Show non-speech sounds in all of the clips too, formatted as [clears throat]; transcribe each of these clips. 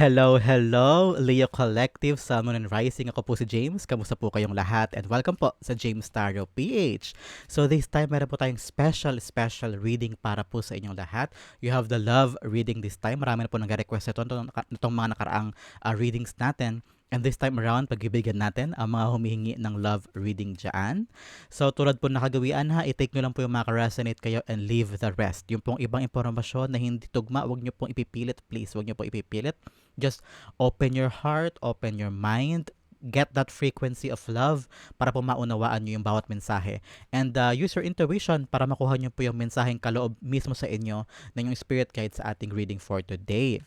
Hello, hello, Leo Collective, Sun, Moon, and Rising. Ako po si James. Kamusta po kayong lahat? And welcome po sa James Tarot PH. So this time, meron po tayong special, special reading para po sa inyong lahat. You have the love reading this time. Marami na po nag-request ito itong, itong mga nakaraang uh, readings natin. And this time around, pagbibigyan natin ang mga humihingi ng love reading dyan. So tulad po nakagawian ha, i-take nyo lang po yung mga resonate kayo and leave the rest. Yung pong ibang impormasyon na hindi tugma, wag nyo pong ipipilit please. Wag nyo pong ipipilit. Just open your heart, open your mind, get that frequency of love para po maunawaan nyo yung bawat mensahe. And uh, use your intuition para makuha nyo po yung mensaheng kaloob mismo sa inyo ng yung spirit guide sa ating reading for today.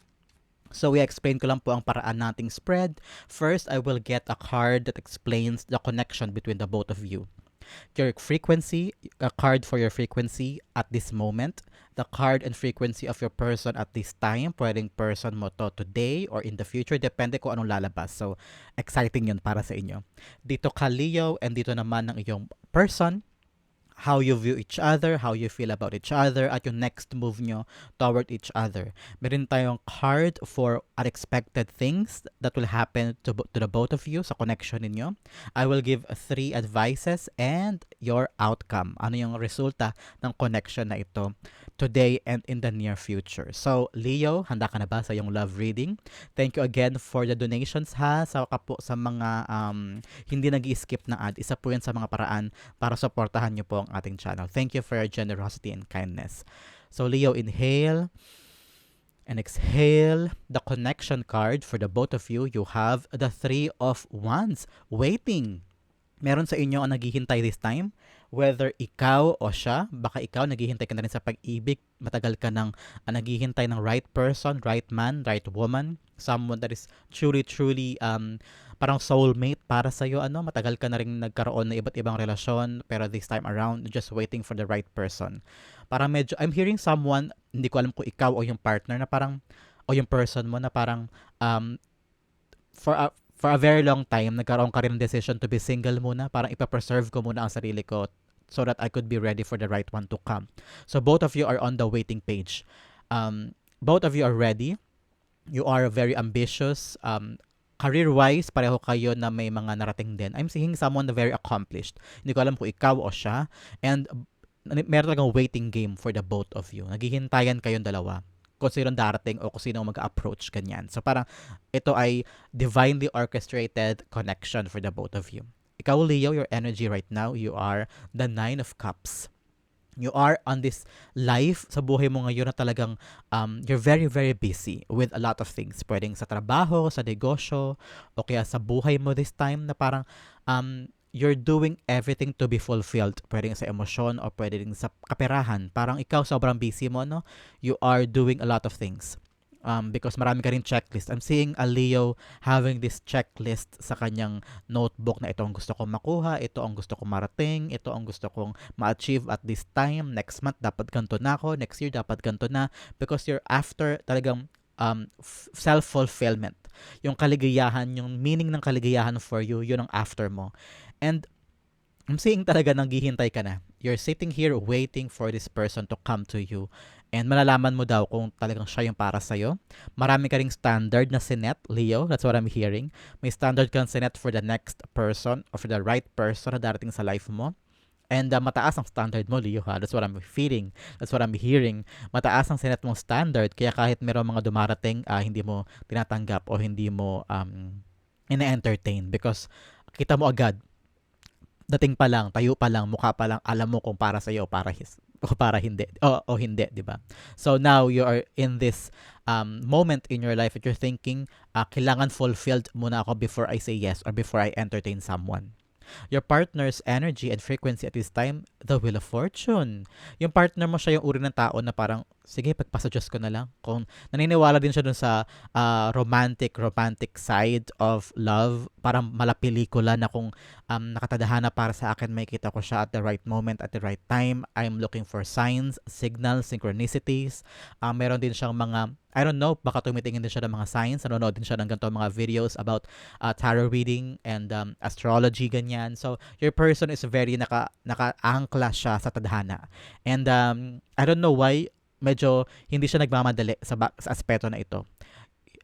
So, we explain ko lang po ang paraan nating spread. First, I will get a card that explains the connection between the both of you. Your frequency, a card for your frequency at this moment, the card and frequency of your person at this time, pwedeng person mo to today or in the future, depende kung anong lalabas. So, exciting yun para sa inyo. Dito ka Leo and dito naman ng iyong person, how you view each other, how you feel about each other, at yung next move nyo toward each other. Meron tayong card for unexpected things that will happen to, to the both of you sa connection ninyo. I will give three advices and your outcome. Ano yung resulta ng connection na ito today and in the near future. So, Leo, handa ka na ba sa yung love reading? Thank you again for the donations ha. Sa kapo sa mga um, hindi nag skip na ad. Isa po yan sa mga paraan para supportahan nyo po ang ating channel. Thank you for your generosity and kindness. So, Leo, inhale and exhale the connection card for the both of you. You have the three of wands waiting. Meron sa inyo ang naghihintay this time whether ikaw o siya, baka ikaw naghihintay ka na rin sa pag-ibig, matagal ka nang uh, naghihintay ng right person, right man, right woman, someone that is truly, truly um, parang soulmate para sa iyo ano? Matagal ka na rin nagkaroon ng iba't ibang relasyon pero this time around just waiting for the right person. Para medyo I'm hearing someone hindi ko alam kung ikaw o yung partner na parang o yung person mo na parang um, for a, for a very long time nagkaroon ka rin ng decision to be single muna parang ipa-preserve ko muna ang sarili ko so that I could be ready for the right one to come. So both of you are on the waiting page. Um, both of you are ready. You are very ambitious. Um, career-wise, pareho kayo na may mga narating din. I'm seeing someone very accomplished. Hindi ko alam kung ikaw o siya. And meron talagang waiting game for the both of you. Naghihintayan kayong dalawa kung sino darating o kung sino mag-approach ganyan. So parang ito ay divinely orchestrated connection for the both of you. Ikaw, Leo, your energy right now, you are the Nine of Cups. You are on this life sa buhay mo ngayon na talagang um, you're very, very busy with a lot of things. Pwedeng sa trabaho, sa negosyo, o kaya sa buhay mo this time na parang um, you're doing everything to be fulfilled. Pwedeng sa emosyon o pwedeng sa kaperahan. Parang ikaw sobrang busy mo, no? You are doing a lot of things um, because marami ka rin checklist. I'm seeing a Leo having this checklist sa kanyang notebook na ito ang gusto kong makuha, ito ang gusto kong marating, ito ang gusto kong ma-achieve at this time, next month dapat ganito na ako, next year dapat ganito na because you're after talagang um, self-fulfillment. Yung kaligayahan, yung meaning ng kaligayahan for you, yun ang after mo. And I'm seeing talaga naghihintay ka na. You're sitting here waiting for this person to come to you And malalaman mo daw kung talagang siya yung para sa'yo. Marami ka ring standard na sinet, Leo. That's what I'm hearing. May standard kang sinet for the next person or for the right person na darating sa life mo. And uh, mataas ang standard mo, Leo, ha? That's what I'm feeling. That's what I'm hearing. Mataas ang sinet mong standard. Kaya kahit meron mga dumarating, uh, hindi mo tinatanggap o hindi mo um, ina-entertain. Because kita mo agad, dating pa lang, tayo pa lang, mukha pa lang, alam mo kung para sa'yo o para his, o para hindi o, o hindi, 'di ba? So now you are in this um, moment in your life that you're thinking, uh, kailangan fulfilled muna ako before I say yes or before I entertain someone. Your partner's energy and frequency at this time, the wheel of fortune. Yung partner mo siya yung uri ng tao na parang sige, pagpasa-Diyos ko na lang. Kung naniniwala din siya dun sa uh, romantic, romantic side of love, parang malapelikula na kung um, nakatadhana para sa akin, may kita ko siya at the right moment, at the right time. I'm looking for signs, signals, synchronicities. Uh, meron din siyang mga, I don't know, baka tumitingin din siya ng mga signs. Nanonood din siya ng ganito mga videos about uh, tarot reading and um, astrology, ganyan. So, your person is very naka, naka-angkla siya sa tadhana. And um, I don't know why medyo hindi siya nagmamadali sa, sa aspeto na ito.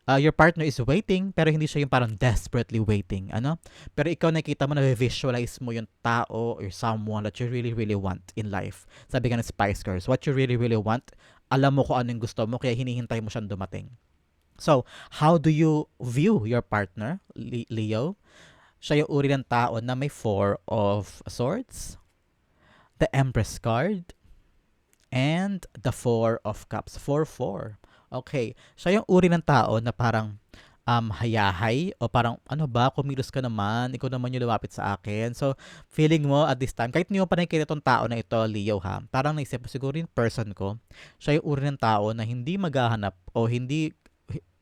uh, your partner is waiting, pero hindi siya yung parang desperately waiting, ano? Pero ikaw nakita mo na visualize mo yung tao or someone that you really, really want in life. Sabi nga ng Spice Girls, what you really, really want, alam mo kung ano yung gusto mo, kaya hinihintay mo siyang dumating. So, how do you view your partner, Leo? Siya yung uri ng tao na may four of swords, the Empress card, and the Four of Cups. 4-4. Okay. Siya yung uri ng tao na parang um, hayahay o parang ano ba, kumilos ka naman, ikaw naman yung lumapit sa akin. So, feeling mo at this time, kahit hindi pa nakikita itong tao na ito, Leo ha, parang naisip siguro yung person ko, siya yung uri ng tao na hindi maghahanap o hindi,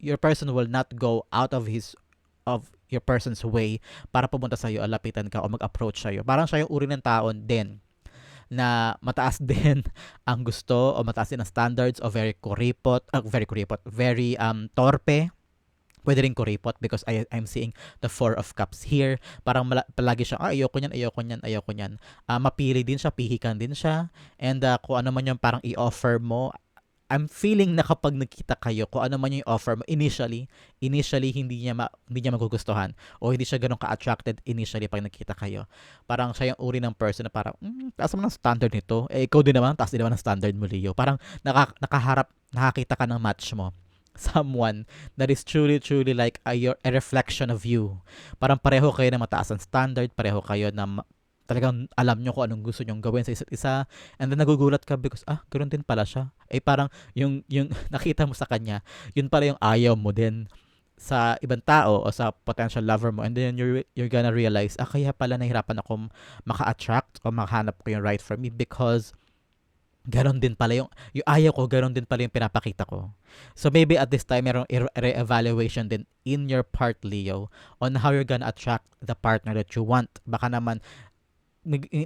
your person will not go out of his, of your person's way para pumunta sa iyo, lapitan ka o mag-approach sa iyo. Parang siya yung uri ng tao din na mataas [laughs] din ang gusto o mataas din ang standards o very kuripot, uh, very kuripot, very um, torpe pwede rin kuripot because I, I'm seeing the Four of Cups here. Parang mala, palagi siya, ah, ayoko niyan, ayoko niyan, ayoko niyan. Uh, mapili din siya, pihikan din siya. And uh, kung ano man yung parang i-offer mo, I'm feeling na kapag nagkita kayo, kung ano man yung offer mo, initially, initially, hindi niya, ma, hindi niya magugustuhan o hindi siya ganun ka-attracted initially pag nagkita kayo. Parang siya yung uri ng person na parang, mm, taas mo ng standard nito. Eh, ikaw din naman, taas din naman ng standard mo, Leo. Parang naka, nakaharap, nakakita ka ng match mo [laughs] someone that is truly truly like a, your, a reflection of you. Parang pareho kayo na mataas ang standard, pareho kayo na talagang alam nyo kung anong gusto nyong gawin sa isa't isa and then nagugulat ka because ah ganoon din pala siya eh parang yung yung [laughs] nakita mo sa kanya yun pala yung ayaw mo din sa ibang tao o sa potential lover mo and then you're, you're gonna realize ah kaya pala nahirapan ako maka-attract o makahanap ko yung right for me because ganon din pala yung, yung ayaw ko, ganon din pala yung pinapakita ko. So maybe at this time, merong re-evaluation din in your part, Leo, on how you're gonna attract the partner that you want. Baka naman,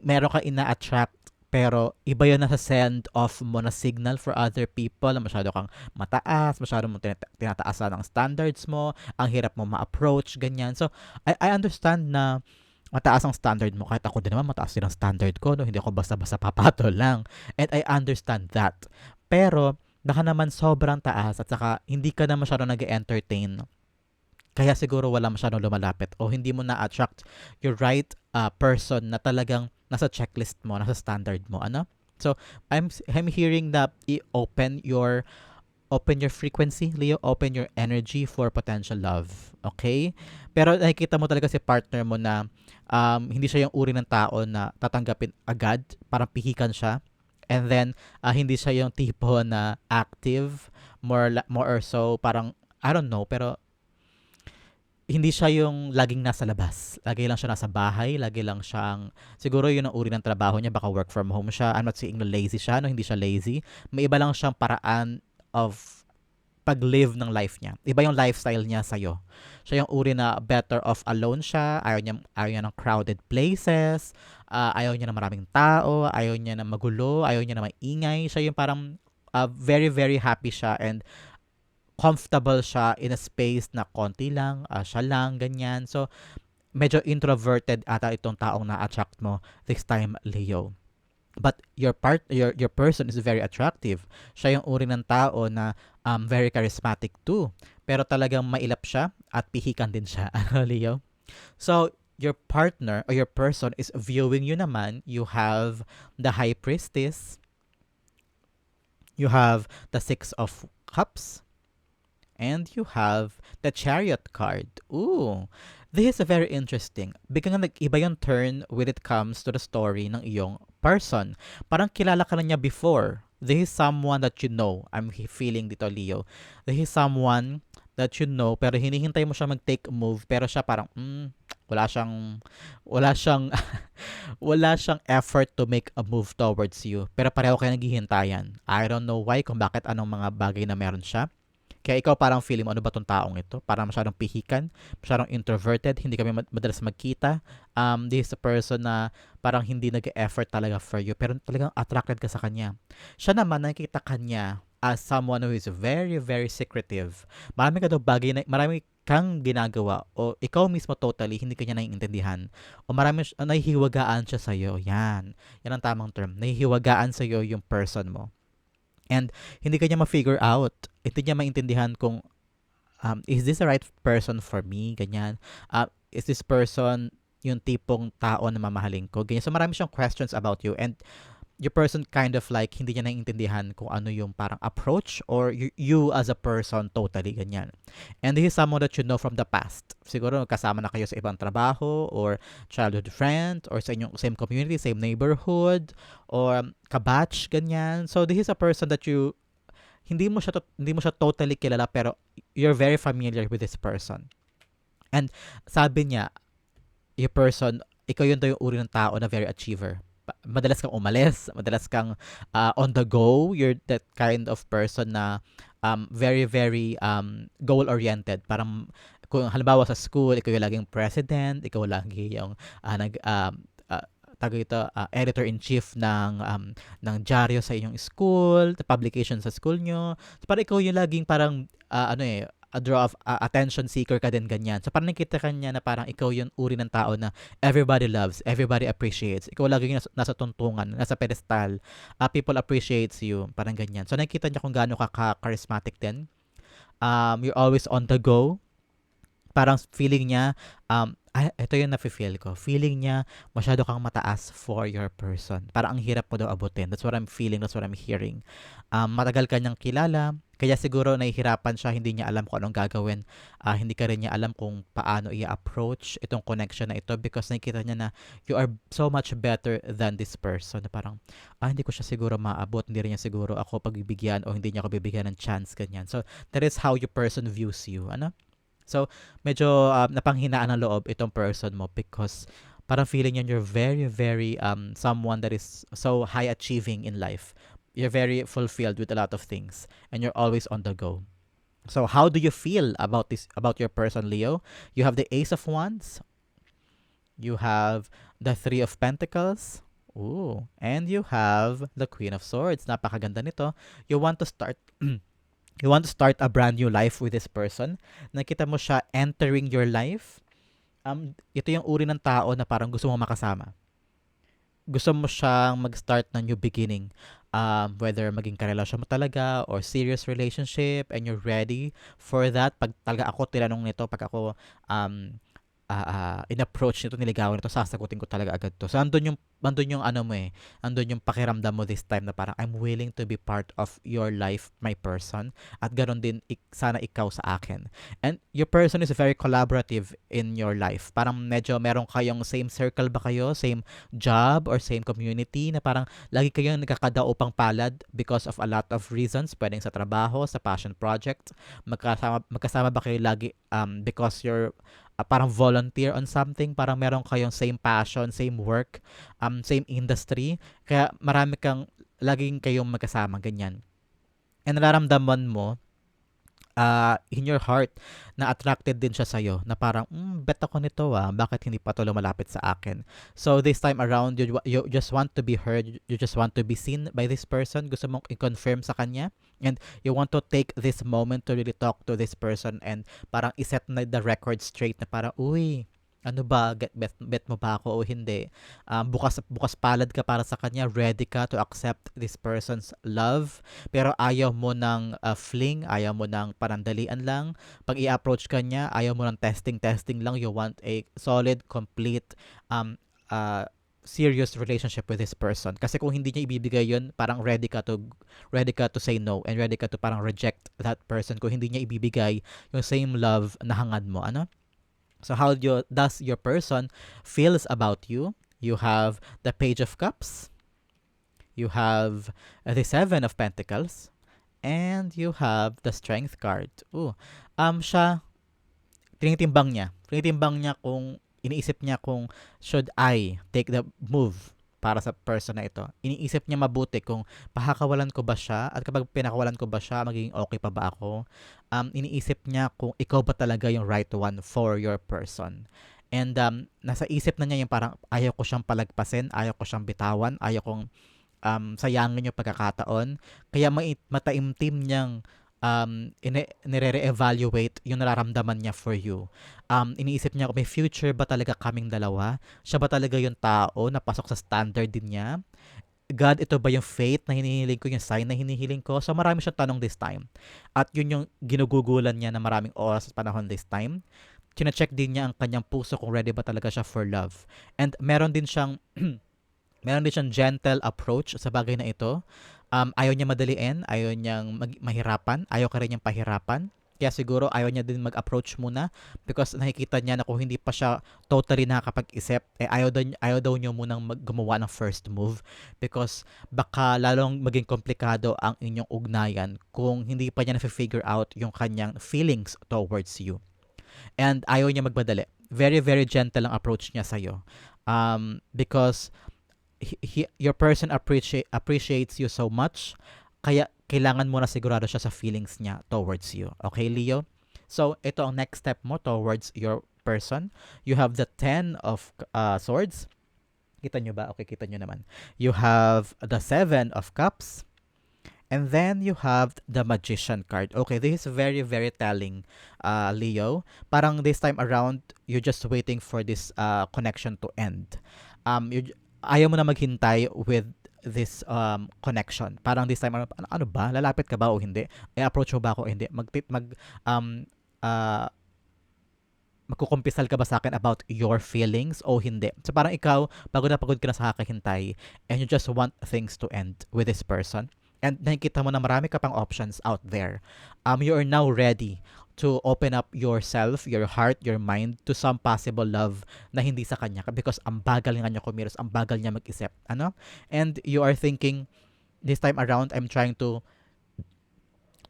meron ka ina-attract pero iba yun na sa send off mo na signal for other people masyado kang mataas, masyado mo tinataasan ng standards mo, ang hirap mo ma-approach, ganyan. So, I, I understand na mataas ang standard mo. Kahit ako din naman, mataas din ang standard ko. No? Hindi ako basta-basta papatol lang. And I understand that. Pero, baka naman sobrang taas at saka hindi ka na masyado nag-entertain kaya siguro wala masyadong lumalapit o hindi mo na-attract your right uh, person na talagang nasa checklist mo, nasa standard mo, ano? So, I'm I'm hearing that i-open your open your frequency, Leo, open your energy for potential love. Okay? Pero nakikita mo talaga si partner mo na um, hindi siya yung uri ng tao na tatanggapin agad, parang pihikan siya. And then, uh, hindi siya yung tipo na active, more, more or so, parang, I don't know, pero hindi siya yung laging nasa labas. Lagi lang siya nasa bahay, lagi lang siyang, siguro yun ang uri ng trabaho niya, baka work from home siya. I'm not saying na lazy siya, no, hindi siya lazy. May iba lang siyang paraan of pag-live ng life niya. Iba yung lifestyle niya sa'yo. Siya yung uri na better off alone siya, ayaw niya, ayaw niya ng crowded places, uh, ayaw niya ng maraming tao, ayaw niya ng magulo, ayaw niya ng maingay. Siya yung parang uh, very, very happy siya and comfortable siya in a space na konti lang, uh, siya lang, ganyan. So, medyo introverted ata itong taong na-attract mo this time, Leo. But your part your your person is very attractive. Siya yung uri ng tao na um, very charismatic too. Pero talagang mailap siya at pihikan din siya, [laughs] ano Leo? So, your partner or your person is viewing you naman. You have the high priestess. You have the six of cups. And you have the chariot card. Ooh, this is very interesting. Biglang nag-iba yung turn when it comes to the story ng iyong person. Parang kilala ka na niya before. This is someone that you know. I'm feeling dito, Leo. This is someone that you know, pero hinihintay mo siya mag-take a move, pero siya parang, mm, wala siyang, wala siyang, [laughs] wala siyang effort to make a move towards you. Pero pareho kayo naghihintayan. I don't know why, kung bakit anong mga bagay na meron siya. Kaya ikaw parang feeling mo, ano ba tong taong ito? Parang masyadong pihikan, masyadong introverted, hindi kami madalas magkita. Um, this is a person na parang hindi nag-effort talaga for you, pero talagang attracted ka sa kanya. Siya naman, nakikita kanya as someone who is very, very secretive. Marami ka daw bagay na, marami kang ginagawa o ikaw mismo totally hindi kanya naiintindihan o marami uh, nahihiwagaan siya sa iyo. Yan. Yan ang tamang term. Nahihiwagaan sa iyo yung person mo. And hindi kanya ma-figure out, hindi niya maintindihan kung um, is this the right person for me? Ganyan. Uh, is this person yung tipong tao na mamahalin ko? Ganyan. So, marami siyang questions about you. And your person kind of like hindi niya naiintindihan kung ano yung parang approach or you, you as a person totally ganyan. And this is someone that you know from the past. Siguro kasama na kayo sa ibang trabaho or childhood friend or sa inyong same community, same neighborhood or kabatch ganyan. So this is a person that you hindi mo siya hindi mo siya totally kilala pero you're very familiar with this person. And sabi niya, your person, ikaw yun daw yung uri ng tao na very achiever madalas kang umalis, madalas kang uh, on the go, you're that kind of person na um, very, very um, goal-oriented. Parang kung halimbawa sa school, ikaw yung laging president, ikaw lagi yung uh, nag, um, tago ito, uh, editor-in-chief ng um, ng dyaryo sa inyong school, publication sa school nyo. So, parang ikaw yung laging parang, uh, ano eh, a draw of uh, attention seeker ka din ganyan. So parang nakita ka niya na parang ikaw yung uri ng tao na everybody loves, everybody appreciates. Ikaw lagi nasa, nasa tuntungan, nasa pedestal. Uh, people appreciates you, parang ganyan. So nakita niya kung gaano ka charismatic din. Um, you're always on the go. Parang feeling niya, um, ah, ito yung nafe-feel ko. Feeling niya, masyado kang mataas for your person. Parang ang hirap mo daw abutin. That's what I'm feeling. That's what I'm hearing. Um, matagal ka niyang kilala kaya siguro nahihirapan siya, hindi niya alam kung anong gagawin. Uh, hindi ka rin niya alam kung paano i-approach itong connection na ito because nakikita niya na you are so much better than this person. Parang, ah, hindi ko siya siguro maabot, hindi rin niya siguro ako pagbibigyan o hindi niya ako bibigyan ng chance, ganyan. So, that is how your person views you. Ano? So, medyo um, napanghinaan ng loob itong person mo because parang feeling niya you're very, very um, someone that is so high achieving in life you're very fulfilled with a lot of things and you're always on the go. So how do you feel about this about your person Leo? You have the Ace of Wands. You have the Three of Pentacles. Ooh, and you have the Queen of Swords. Napakaganda nito. You want to start [clears throat] you want to start a brand new life with this person. Nakita mo siya entering your life. Um, ito yung uri ng tao na parang gusto mo makasama gusto mo siyang mag-start ng new beginning. Um, whether maging karelasyon mo talaga or serious relationship and you're ready for that. Pag talaga ako tinanong nito, pag ako um, uh, in-approach nito, niligawan nito, sasagutin ko talaga agad to. So, andun yung, andun yung ano mo eh, andun yung pakiramdam mo this time na parang, I'm willing to be part of your life, my person. At ganoon din, ik, sana ikaw sa akin. And your person is very collaborative in your life. Parang medyo meron kayong same circle ba kayo, same job or same community na parang lagi kayong nagkakadaupang palad because of a lot of reasons. Pwedeng sa trabaho, sa passion project. Magkasama, magkasama ba kayo lagi um, because you're uh, parang volunteer on something, parang meron kayong same passion, same work, um, same industry. Kaya marami kang, laging kayong magkasama, ganyan. And nararamdaman mo uh, in your heart na attracted din siya sa'yo na parang, mm, bet ako nito ah, bakit hindi pa to lumalapit sa akin? So this time around, you, you just want to be heard, you just want to be seen by this person, gusto mong i-confirm sa kanya, and you want to take this moment to really talk to this person and parang iset na the record straight na parang, uy, ano ba, get bet, bet mo ba ako o hindi? Um, bukas, bukas palad ka para sa kanya, ready ka to accept this person's love, pero ayaw mo ng uh, fling, ayaw mo ng panandalian lang. Pag i-approach ka niya, ayaw mo ng testing-testing lang, you want a solid, complete, um, uh, serious relationship with this person. Kasi kung hindi niya ibibigay yun, parang ready ka to ready ka to say no and ready ka to parang reject that person kung hindi niya ibibigay yung same love na hangad mo. Ano? So how do you, does your person feels about you? You have the Page of Cups. You have the Seven of Pentacles. And you have the Strength card. Ooh. Um, siya, tinitimbang niya. Tinitimbang niya kung, iniisip niya kung should I take the move para sa person na ito. Iniisip niya mabuti kung pakakawalan ko ba siya at kapag pinakawalan ko ba siya, magiging okay pa ba ako. Um, iniisip niya kung ikaw ba talaga yung right one for your person. And um, nasa isip na niya yung parang ayaw ko siyang palagpasin, ayaw ko siyang bitawan, ayaw kong um, sayangin yung pagkakataon. Kaya mataimtim niyang um, nire-evaluate yung nararamdaman niya for you. Um, iniisip niya kung may future ba talaga kaming dalawa? Siya ba talaga yung tao na pasok sa standard din niya? God, ito ba yung faith na hinihiling ko, yung sign na hinihiling ko? So marami siyang tanong this time. At yun yung ginugugulan niya na maraming oras at panahon this time. Chine-check din niya ang kanyang puso kung ready ba talaga siya for love. And meron din siyang [clears throat] meron din siyang gentle approach sa bagay na ito. Um, ayaw niya madaliin, ayaw niyang mag- mahirapan, ayaw ka rin niyang pahirapan. Kaya siguro ayaw niya din mag-approach muna because nakikita niya na kung hindi pa siya totally nakakapag-isip, eh ayaw daw, ayaw daw niya munang mag- gumawa ng first move because baka lalong maging komplikado ang inyong ugnayan kung hindi pa niya na-figure out yung kanyang feelings towards you. And ayaw niya magmadali. Very, very gentle ang approach niya sa'yo. Um, because he, your person appreciate, appreciates you so much kaya kailangan mo na sigurado siya sa feelings niya towards you. Okay, Leo? So, ito ang next step mo towards your person. You have the 10 of uh, swords. Kita nyo ba? Okay, kita nyo naman. You have the 7 of cups. And then you have the magician card. Okay, this is very, very telling, uh, Leo. Parang this time around, you're just waiting for this uh, connection to end. Um, you, ayaw mo na maghintay with this um, connection. Parang this time, ano, ano ba? Lalapit ka ba o hindi? I-approach mo ba ako o hindi? Mag, mag, um, uh, magkukumpisal ka ba sa akin about your feelings o hindi? So parang ikaw, pagod na pagod ka na sa kakahintay and you just want things to end with this person. And nakikita mo na marami ka pang options out there. Um, you are now ready to open up yourself, your heart, your mind to some possible love na hindi sa kanya because ang bagal nga niya kumilos, ang bagal niya mag-isip. Ano? And you are thinking, this time around, I'm trying to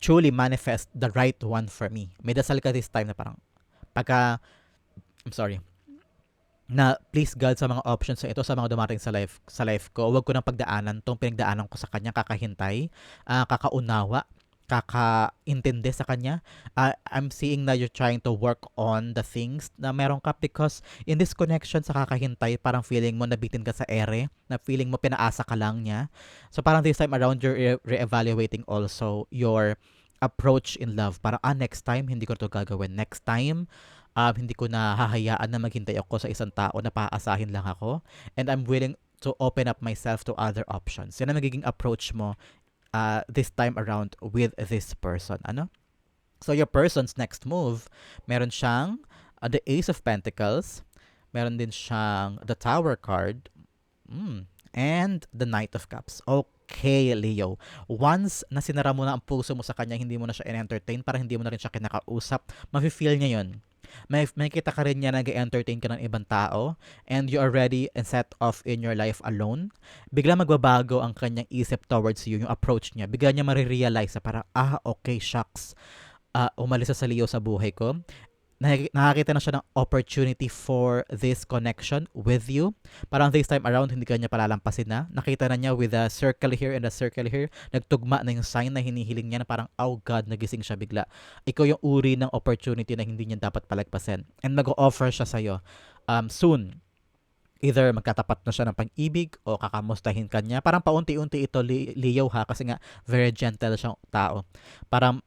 truly manifest the right one for me. May dasal ka this time na parang, pagka, I'm sorry, na please God sa mga options sa ito sa mga dumating sa life sa life ko wag ko nang pagdaanan tong pinagdaanan ko sa kanya kakahintay uh, kakaunawa kakaintindi sa kanya. Uh, I'm seeing na you're trying to work on the things na meron ka because in this connection sa kakahintay, parang feeling mo nabitin ka sa ere, na feeling mo pinaasa ka lang niya. So parang this time around, you're re- re-evaluating also your approach in love. Para ah, next time, hindi ko to gagawin. Next time, um, hindi ko na hahayaan na maghintay ako sa isang tao na paasahin lang ako. And I'm willing to open up myself to other options. Yan ang magiging approach mo uh, this time around with this person. Ano? So your person's next move, meron siyang uh, the Ace of Pentacles, meron din siyang the Tower card, mm, and the Knight of Cups. Okay, Leo. Once na sinara mo na ang puso mo sa kanya, hindi mo na siya in-entertain, para hindi mo na rin siya kinakausap, mafe-feel niya yun may, may kita ka rin niya nag-entertain ka ng ibang tao and you are ready and set off in your life alone, bigla magbabago ang kanyang isip towards you, yung approach niya. Bigla niya marirealize na parang, ah, okay, shucks. Uh, umalis sa Leo sa buhay ko nakakita na siya ng opportunity for this connection with you. Parang this time around, hindi ka niya palalampasin na. Nakita na niya with a circle here and a circle here. Nagtugma na yung sign na hinihiling niya na parang, oh God, nagising siya bigla. Ikaw yung uri ng opportunity na hindi niya dapat palagpasin. And mag-offer siya sa'yo um, soon. Either magkatapat na siya ng pag-ibig o kakamustahin ka niya. Parang paunti-unti ito, Leo ha, kasi nga very gentle siyang tao. Parang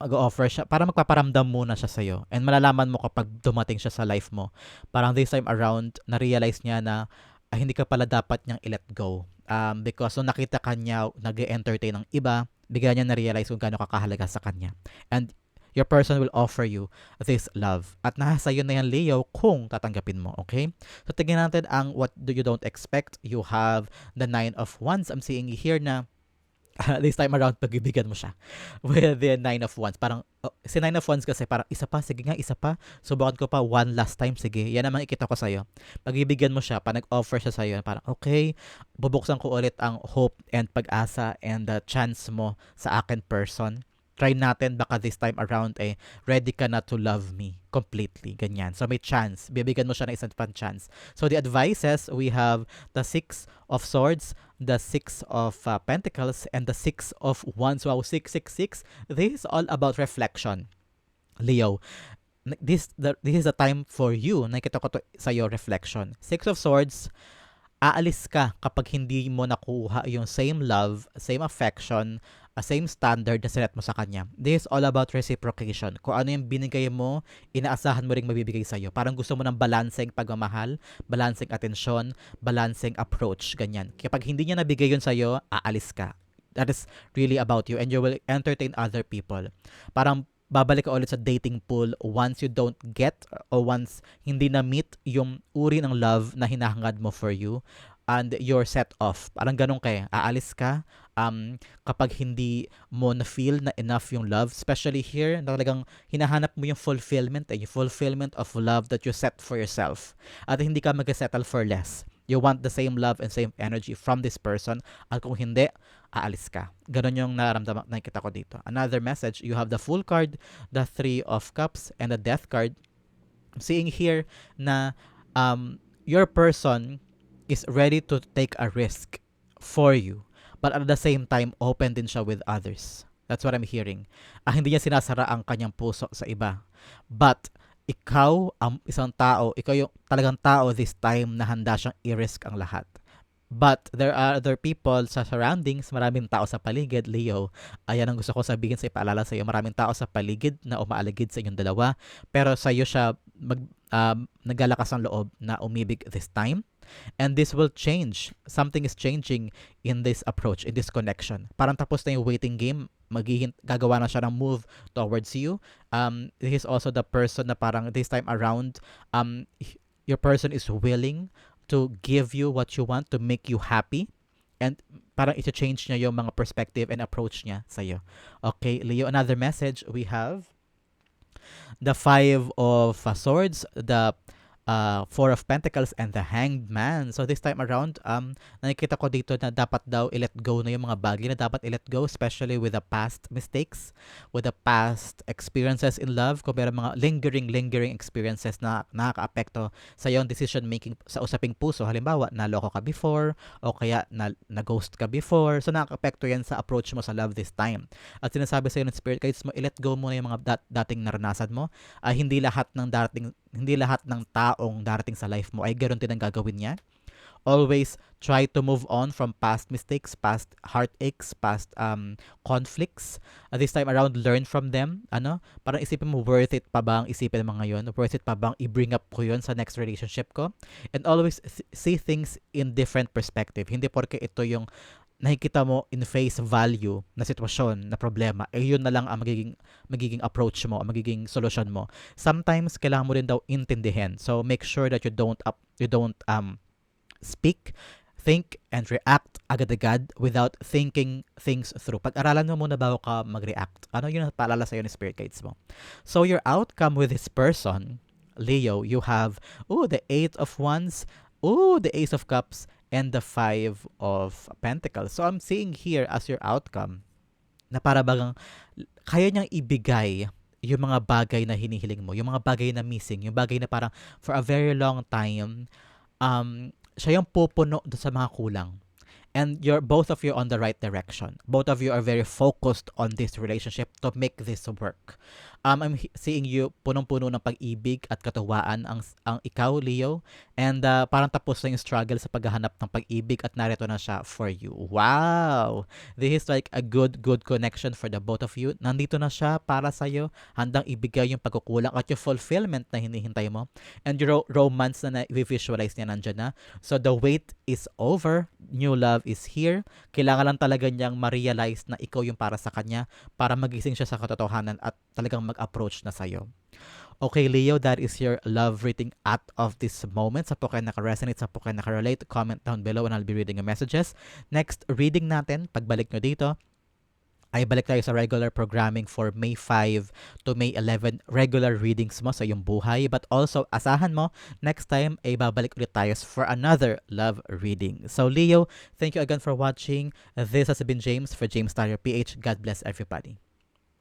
mag-offer siya, para magpaparamdam muna siya sa'yo. And malalaman mo kapag dumating siya sa life mo. Parang this time around, na-realize niya na ah, hindi ka pala dapat niyang i-let go. Um, because nung nakita kanya nag entertain ng iba, bigla niya na-realize kung gaano kakahalaga sa kanya. And your person will offer you this love. At nasa iyo na yan, Leo, kung tatanggapin mo, okay? So, tingnan natin ang what do you don't expect. You have the Nine of Wands. I'm seeing here na [laughs] this time around, pagbibigyan mo siya [laughs] with the Nine of Wands. Parang, oh, si Nine of Wands kasi, parang isa pa, sige nga, isa pa. Subukan ko pa one last time, sige. Yan naman ikita ko sa'yo. Pagbibigyan mo siya, pa nag-offer siya sa'yo, parang, okay, bubuksan ko ulit ang hope and pag-asa and the chance mo sa akin person try natin baka this time around eh ready ka na to love me completely ganyan. So may chance. Bibigyan mo siya ng isang pang chance. So the advices we have the six of swords the six of uh, pentacles and the six of wands. Wow 666 this is all about reflection. Leo this the, this is a time for you. Nakita ko to sa your reflection. Six of swords aalis ka kapag hindi mo nakuha yung same love, same affection, a same standard na sinet mo sa kanya. This is all about reciprocation. Kung ano yung binigay mo, inaasahan mo ring mabibigay sa'yo. Parang gusto mo ng balancing pagmamahal, balancing atensyon, balancing approach, ganyan. Kapag hindi niya nabigay yun sa'yo, aalis ka. That is really about you and you will entertain other people. Parang babalik ka ulit sa dating pool once you don't get or once hindi na meet yung uri ng love na hinahangad mo for you and you're set off. Parang ganun kaya, aalis ka um, kapag hindi mo na-feel na enough yung love, especially here, na talagang hinahanap mo yung fulfillment, eh, yung fulfillment of love that you set for yourself. At hindi ka mag-settle for less. You want the same love and same energy from this person. At kung hindi, aalis ka. Ganon yung nararamdaman nakikita ko dito. Another message, you have the full card, the three of cups, and the death card. Seeing here na um, your person is ready to take a risk for you. But at the same time, open din siya with others. That's what I'm hearing. Ah, hindi niya sinasara ang kanyang puso sa iba. But ikaw ang isang tao, ikaw yung talagang tao this time na handa siyang i-risk ang lahat. But there are other people sa surroundings, maraming tao sa paligid, Leo. Ayan ang gusto ko sabihin sa ipaalala sa iyo. Maraming tao sa paligid na umaaligid sa inyong dalawa. Pero sa iyo siya mag, um, naglalakas ang loob na umibig this time. And this will change. Something is changing in this approach, in this connection. Parang tapos na yung waiting game, maghihin gagawa na siya ng move towards you. Um, this is also the person na parang this time around, um, your person is willing to give you what you want to make you happy and parang ito-change niya yung mga perspective and approach niya sa iyo. Okay, Leo, another message we have the five of uh, swords, the uh, Four of Pentacles and the Hanged Man. So this time around, um, nakikita ko dito na dapat daw i-let go na yung mga bagay na dapat i-let go, especially with the past mistakes, with the past experiences in love, kung meron mga lingering, lingering experiences na nakaka-apekto sa iyong decision making sa usaping puso. Halimbawa, naloko ka before, o kaya na, na-ghost ka before. So nakaka-apekto yan sa approach mo sa love this time. At sinasabi sa iyo ng spirit guides mo, i-let go mo na yung mga dat- dating naranasan mo. Uh, hindi lahat ng dating hindi lahat ng taong darating sa life mo ay ganoon din ang gagawin niya. Always try to move on from past mistakes, past heartaches, past um, conflicts. At this time around, learn from them. Ano? Parang isipin mo, worth it pa ba ang isipin mo ngayon? Worth it pa bang i-bring up ko yun sa next relationship ko? And always see things in different perspective. Hindi porke ito yung nakikita mo in face value na sitwasyon, na problema, eh yun na lang ang magiging, magiging approach mo, ang magiging solution mo. Sometimes, kailangan mo rin daw intindihin. So, make sure that you don't, up, you don't um, speak, think, and react agad-agad without thinking things through. Pag-aralan mo muna bago ka mag-react. Ano yun paalala sa'yo ni Spirit Guides mo. So, your outcome with this person, Leo, you have, oh, the Eight of Wands, oh, the Ace of Cups, and the Five of Pentacles. So I'm seeing here as your outcome na para bagang kaya niyang ibigay yung mga bagay na hinihiling mo, yung mga bagay na missing, yung bagay na parang for a very long time, um, siya yung pupuno sa mga kulang. And you're both of you on the right direction. Both of you are very focused on this relationship to make this work um, I'm seeing you punong-puno ng pag-ibig at katuwaan ang, ang ikaw, Leo. And uh, parang tapos na yung struggle sa paghahanap ng pag-ibig at narito na siya for you. Wow! This is like a good, good connection for the both of you. Nandito na siya para sa'yo. Handang ibigay yung pagkukulang at yung fulfillment na hinihintay mo. And your ro- romance na na-visualize niya nandyan na. So the wait is over. New love is here. Kailangan lang talaga niyang ma-realize na ikaw yung para sa kanya para magising siya sa katotohanan at talagang mag-approach na sa'yo. Okay, Leo, that is your love reading at of this moment. Sa po kayo naka-resonate, sa po kayo naka-relate, comment down below and I'll be reading your messages. Next reading natin, pagbalik nyo dito, ay balik tayo sa regular programming for May 5 to May 11 regular readings mo sa iyong buhay. But also, asahan mo, next time ay babalik ulit tayo for another love reading. So Leo, thank you again for watching. This has been James for James Starrier PH. God bless everybody.